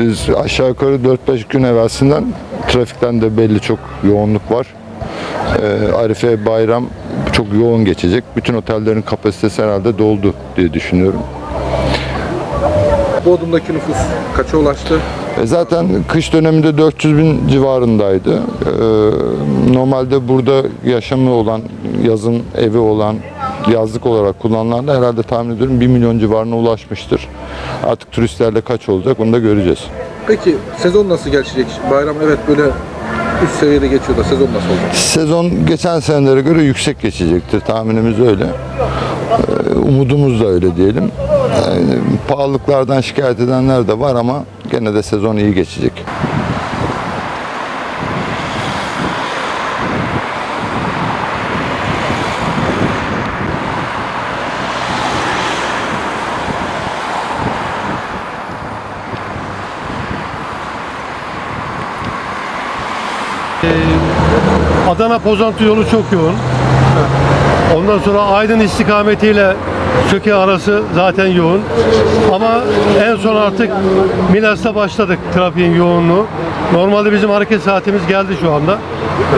Biz aşağı yukarı 4-5 gün evvelsinden trafikten de belli çok yoğunluk var. Ee, Arife bayram çok yoğun geçecek. Bütün otellerin kapasitesi herhalde doldu diye düşünüyorum. Bodrum'daki nüfus kaça ulaştı? E Zaten kış döneminde 400 bin civarındaydı. Ee, Normalde burada yaşamı olan, yazın evi olan, yazlık olarak kullanılan da herhalde tahmin ediyorum 1 milyon civarına ulaşmıştır. Artık turistlerle kaç olacak onu da göreceğiz. Peki sezon nasıl geçecek? Bayram evet böyle üst seviyede geçiyor da sezon nasıl olacak? Sezon geçen senelere göre yüksek geçecektir. Tahminimiz öyle. Ee, Umudumuz da öyle diyelim. Yani pahalılıklardan şikayet edenler de var ama gene de sezon iyi geçecek. Adana Pozantı yolu çok yoğun. Ondan sonra Aydın istikametiyle Söke arası zaten yoğun. Ama en son artık Milas'ta başladık trafiğin yoğunluğu. Normalde bizim hareket saatimiz geldi şu anda.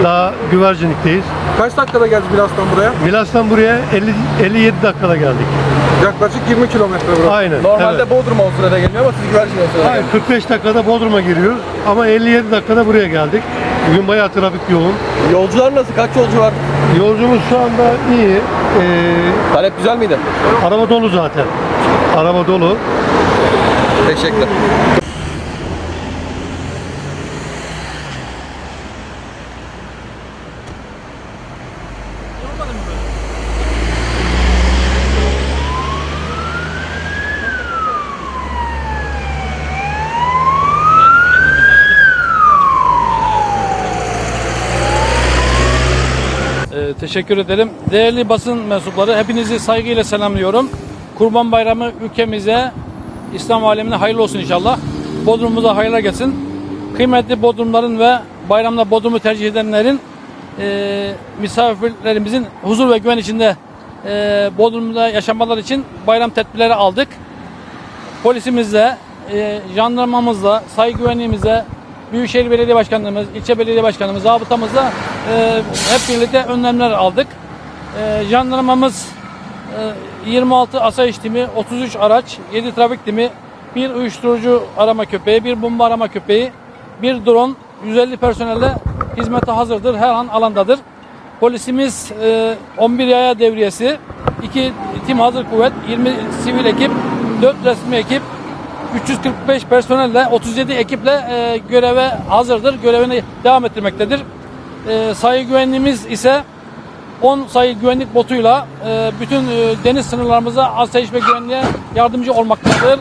Daha güvercinlikteyiz. Kaç dakikada geldi Milas'tan buraya? Milas'tan buraya 50, 57 dakikada geldik. Yaklaşık 20 kilometre burası. Aynen. Normalde evet. Bodrum'a o sırada gelmiyor ama siz güvercin o sırada Hayır, 45 dakikada Bodrum'a giriyoruz ama 57 dakikada buraya geldik. Bugün bayağı trafik yoğun. Yolcular nasıl? Kaç yolcu var? Yolcumuz şu anda iyi. Ee, Talep güzel miydi? araba dolu zaten. Araba dolu. Teşekkürler. Teşekkür ederim. Değerli basın mensupları hepinizi saygıyla selamlıyorum. Kurban Bayramı ülkemize, İslam alemine hayırlı olsun inşallah. Bodrum'umuza hayırlar gelsin. Kıymetli Bodrumların ve bayramda Bodrum'u tercih edenlerin e, misafirlerimizin huzur ve güven içinde e, Bodrum'da yaşamaları için bayram tedbirleri aldık. Polisimizle, e, jandarmamızla, sayı güvenliğimizle, Büyükşehir Belediye Başkanlığımız, ilçe belediye başkanımız, zabıtamızla e, hep birlikte önlemler aldık. E, jandarmamız e, 26 asayiş timi, 33 araç, 7 trafik timi, bir uyuşturucu arama köpeği, bir bomba arama köpeği, bir drone, 150 personelle hizmete hazırdır, her an alandadır. Polisimiz e, 11 yaya devriyesi, 2 tim hazır kuvvet, 20 sivil ekip, 4 resmi ekip, 345 personelle 37 ekiple e, göreve hazırdır. Görevini devam ettirmektedir. E, sayı güvenliğimiz ise 10 sayı güvenlik botuyla e, bütün e, deniz sınırlarımıza asayiş ve güvenliğe yardımcı olmaktadır.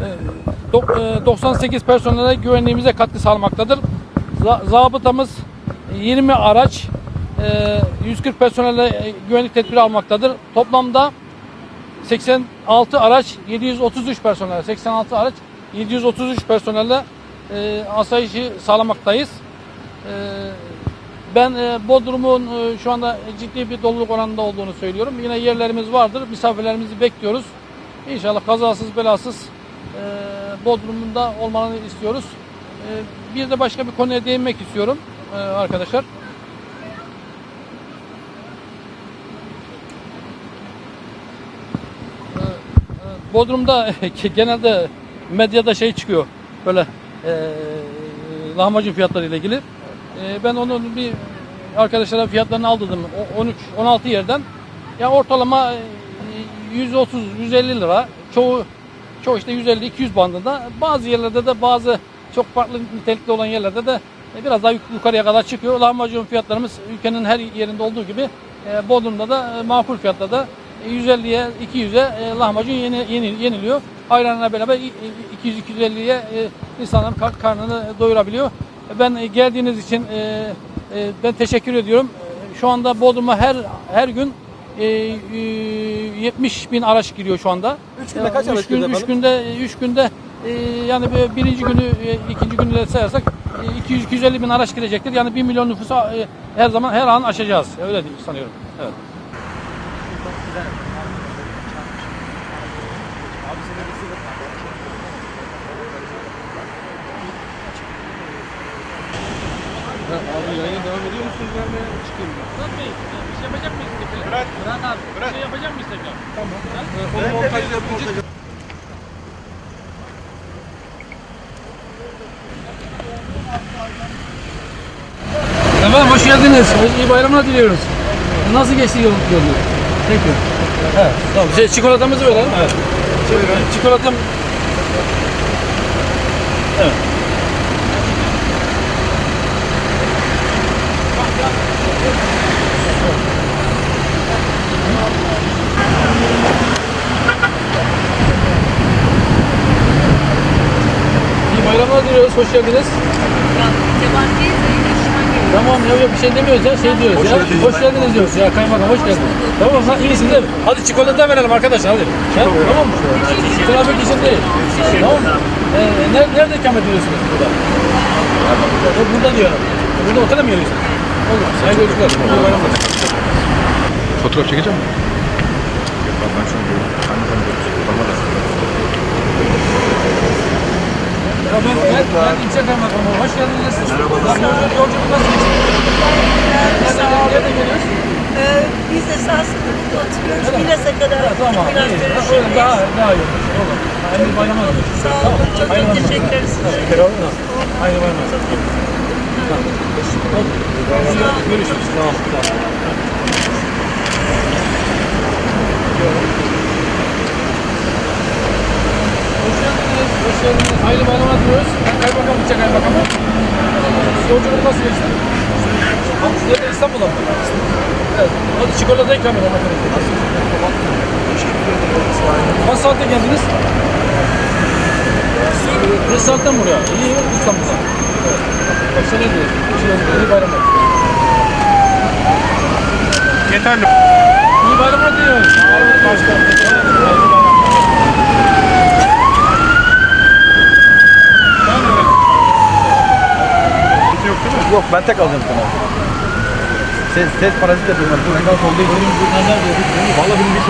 E, dok- e, 98 personele güvenliğimize katkı sağlamaktadır. Za- Zabıtamız 20 araç, e, 140 personelle e, güvenlik tedbiri almaktadır. Toplamda 86 araç, 733 personel, 86 araç, 733 personelle e, asayişi sağlamaktayız. E, ben e, Bodrum'un e, şu anda ciddi bir doluluk oranında olduğunu söylüyorum. Yine yerlerimiz vardır. Misafirlerimizi bekliyoruz. İnşallah kazasız belasız e, Bodrum'un da olmalarını istiyoruz. E, bir de başka bir konuya değinmek istiyorum e, arkadaşlar. Bodrum'da genelde medyada şey çıkıyor böyle e, lahmacun fiyatları ile ilgili. E, ben onun bir arkadaşlara fiyatlarını aldırdım O- 13 16 yerden. Ya ortalama e, 130 150 lira. Çoğu çoğu işte 150 200 bandında. Bazı yerlerde de bazı çok farklı nitelikli olan yerlerde de biraz daha yuk- yukarıya kadar çıkıyor. Lahmacun fiyatlarımız ülkenin her yerinde olduğu gibi Bodrum'da da makul fiyatta da e, 150'ye 200'e e, lahmacun yeni, yeni, yeniliyor. Ayranla beraber 200-250'ye e, insanların kar- karnını doyurabiliyor. E, Ben e, geldiğiniz için e, e, ben teşekkür ediyorum. E, Şu anda Bodrum'a her her gün e, e, 70 bin araç giriyor şu anda. Üç günde kaç E, araç gün, giriyor üç efendim? günde, üç günde e, yani bir- birinci günü, e, ikinci günü de sayarsak e, 200-250 bin araç girecektir. Yani 1 milyon nüfusu e, her zaman her an aşacağız. Öyle değil sanıyorum. Evet. Abi yayına devam ediyor musunuz? Ben de çıkayım. Murat Bey, bir şey yapacak mıyız tekrar? Murat. Murat abi, bir şey yapacak mıyız tekrar? Tamam. Onu montajla yapınca... Efendim hoş geldiniz. İyi bayramlar diliyoruz. Nasıl geçti yolculuk? Peki. Evet, tamam. Şey, çikolatamızı verelim. Evet. Çikolatam İyi bayramlar diliyoruz. Hoş geldiniz. Yaban değil de yaşıma geliyor. Tamam ya yok bir şey demiyoruz ya şey diyoruz ya. Hoş geldiniz diyoruz ya kaymakam hoş geldin. Tamam lan iyisin değil mi? Hadi çikolata verelim arkadaşlar hadi. Ya, tamam mı? Trafik için değil. Tamam mı? Ee, nerede, nerede ikamet ediyorsunuz burada? Yok, burada diyorum. Burada geliyorsunuz? Olur. Saygı görüşürüz. Fotoğraf çekeceğim mi? Ya ben, ben, ben ilçe kaymakamım. Hoş geldiniz. Merhabalar. Yolculuk, yolculuk nasıl geçti? Nereden, nereden geliyoruz? Ee, biz de Saslık'ta oturuyoruz. Milas'a kadar Ha, tamam. biraz iyi. Öyle daha, daha iyi. Olur. Hayırlı bayramlar. Sağ olun. Çok çok teşekkür ederiz. Hayırlı bayramlar. Görüşürüz. Tamam. tamam. Hoş geldiniz. Hoş geldiniz. Hayırlı bayramlar diliyoruz. Ben kaymakam, ilçe kaymakamı. Yolculuk nasıl geçti? Nerede İstanbul'da mı? Evet. Hadi çikolata ikram edelim. Kaç saatte geldiniz? Bir saatten buraya. İyi İstanbul'da. Evet. Bak sen ne diyorsun? İyi bayramlar. Yeterli. İyi bayramlar diliyoruz. Başkanım. Yok ben tek alacağım sana. Ses, ses parazit yapıyorum. Bu olduğu için. Vallahi benim bir